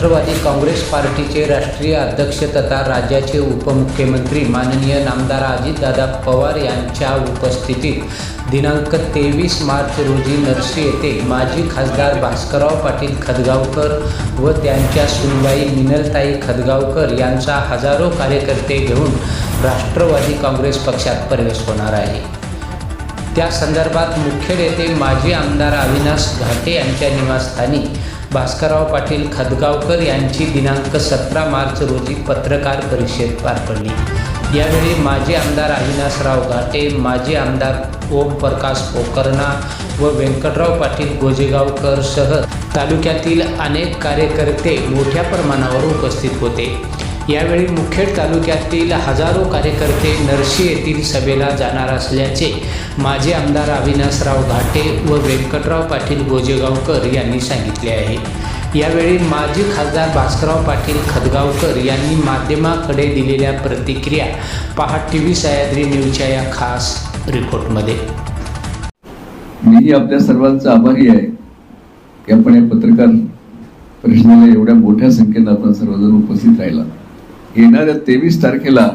राष्ट्रवादी काँग्रेस पार्टीचे राष्ट्रीय अध्यक्ष तथा राज्याचे उपमुख्यमंत्री माननीय नामदार अजितदादा पवार यांच्या उपस्थितीत दिनांक तेवीस मार्च रोजी नरसी येथे माजी खासदार भास्करराव पाटील खदगावकर व त्यांच्या सुनबाई मिनलताई खदगावकर यांचा हजारो कार्यकर्ते घेऊन राष्ट्रवादी काँग्रेस पक्षात प्रवेश होणार आहे. त्या संदर्भात मुख्य नेते माजी आमदार अविनाश घाटे यांच्या निवासस्थानी भास्करराव पाटील खदगावकर यांची दिनांक सतरा मार्च रोजी पत्रकार परिषद पार पडली. यावेळी माजी आमदार अविनासराव घाटे माजी आमदार ओमप्रकाश पोकर्णा व व्यंकटराव पाटील गोजेगावकर सह तालुक्यातील अनेक कार्यकर्ते मोठ्या प्रमाणावर उपस्थित होते. यावेळी मुखेड तालुक्यातील हजारो कार्यकर्ते नरशी येथील सभेला जाणार असल्याचे माजी आमदार अविनाशराव घाटे व व्यंकटराव पाटील गोजेगावकर यांनी सांगितले आहे. यावेळी माजी खासदार भास्करराव पाटील खदगावकर यांनी माध्यमाकडे दिलेल्या प्रतिक्रिया पहा टी व्ही सह्याद्री न्यूजच्या या खास रिपोर्टमध्ये. मी आपल्या सर्वांचा आभारी आहे की आपण या पत्रकार परिषदेला एवढ्या मोठ्या संख्येनं आपण सर्वजण उपस्थित राहिला येणाऱ्या तेवीस तारखेला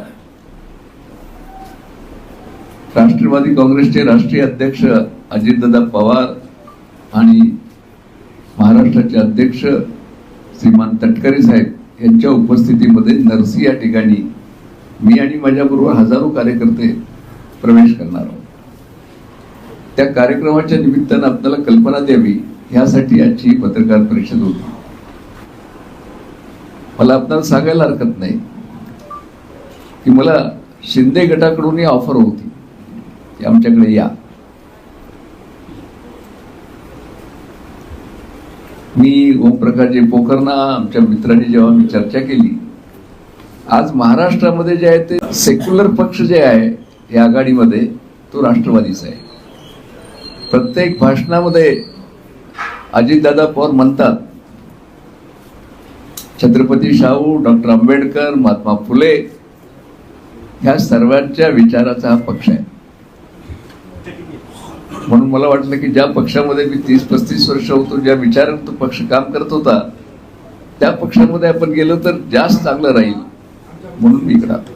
राष्ट्रवादी काँग्रेसचे राष्ट्रीय अध्यक्ष अजितदादा पवार आणि महाराष्ट्राचे अध्यक्ष श्रीमान तटकरे साहेब यांच्या उपस्थितीमध्ये नरसी या ठिकाणी मी आणि माझ्याबरोबर हजारो कार्यकर्ते प्रवेश करणार आहोत. त्या कार्यक्रमाच्या निमित्तानं आपल्याला कल्पना द्यावी ह्यासाठी आजची पत्रकार परिषद होती. मला आपल्याला सांगायला हरकत नाही की मला शिंदे गटाकडून ही ऑफर होती की आमच्याकडे या. मी ओमप्रकाशजी पोखरणा आमच्या मित्रांनी जेव्हा मी चर्चा केली आज महाराष्ट्रामध्ये जे आहे ते सेक्युलर पक्ष जे आहे या आघाडीमध्ये तो राष्ट्रवादीचा आहे. प्रत्येक भाषणामध्ये अजितदादा पवार म्हणतात छत्रपती शाहू डॉक्टर आंबेडकर महात्मा फुले ह्या सर्वांच्या विचाराचा हा पक्ष आहे. म्हणून मला वाटलं की ज्या पक्षामध्ये मी तीस पस्तीस वर्ष होतो ज्या विचारात तो पक्ष काम करत होता त्या पक्षामध्ये आपण गेलो तर जास्त चांगलं राहील म्हणून मी इकडे आलो.